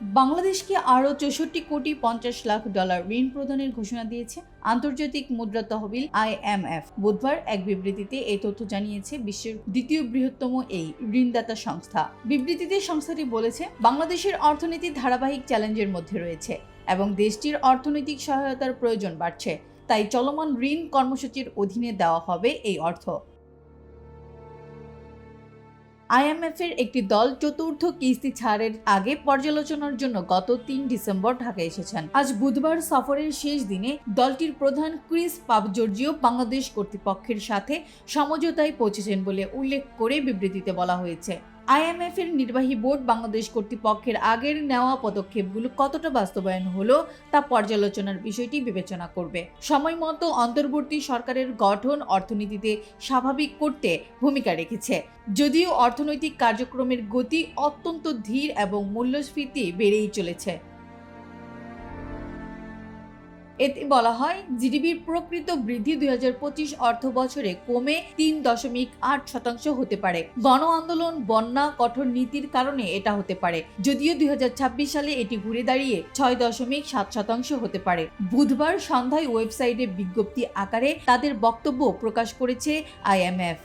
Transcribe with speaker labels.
Speaker 1: বাংলাদেশকে আরও চৌষট্টি কোটি পঞ্চাশ লাখ ডলার ঋণ প্রদানের ঘোষণা দিয়েছে আন্তর্জাতিক মুদ্রা তহবিল আইএমএফ বুধবার এক বিবৃতিতে এই তথ্য জানিয়েছে বিশ্বের দ্বিতীয় বৃহত্তম এই ঋণদাতা সংস্থা। বিবৃতিতে সংস্থাটি বলেছে, বাংলাদেশের অর্থনীতি ধারাবাহিক চ্যালেঞ্জের মধ্যে রয়েছে এবং দেশটির অর্থনৈতিক সহায়তার প্রয়োজন বাড়ছে। তাই চলমান ঋণ কর্মসূচির অধীনে দেওয়া হবে এই অর্থ। আইএমএফ এর একটি দল চতুর্থ কিস্তি ছাড়ের আগে পর্যালোচনার জন্য গত তিন ডিসেম্বর ঢাকায় এসেছেন। আজ বুধবার সফরের শেষ দিনে দলটির প্রধান ক্রিস পাবজর্জিও বাংলাদেশ কর্তৃপক্ষের সাথে সমঝোতায় পৌঁছেছেন বলে উল্লেখ করে বিবৃতিতে বলা হয়েছে। আইএমএফ এর নির্বাহী বোর্ড বাংলাদেশ কর্তৃপক্ষের আগের নেওয়া পদক্ষেপগুলো কতটা বাস্তবায়ন হলো তা পর্যালোচনার বিষয়টি বিবেচনা করবে। সময় মতো অন্তর্বর্তী সরকারের গঠন অর্থনীতিতে স্বাভাবিক করতে ভূমিকা রেখেছে। যদিও অর্থনৈতিক কার্যক্রমের গতি অত্যন্ত ধীর এবং মূল্যস্ফীতি বেড়েই চলেছে। এতে বলা হয়, জিডিপির প্রকৃত বৃদ্ধি দুই হাজার পঁচিশ অর্থ বছরে কমে তিন দশমিক আট শতাংশ হতে পারে। গণ আন্দোলন, বন্যা, কঠোর নীতির কারণে এটা হতে পারে। যদিও দুই হাজার ছাব্বিশ সালে এটি ঘুরে দাঁড়িয়ে ছয় দশমিক সাত শতাংশ হতে পারে। বুধবার সন্ধ্যায় ওয়েবসাইটে বিজ্ঞপ্তি আকারে তাদের বক্তব্য প্রকাশ করেছে আইএমএফ।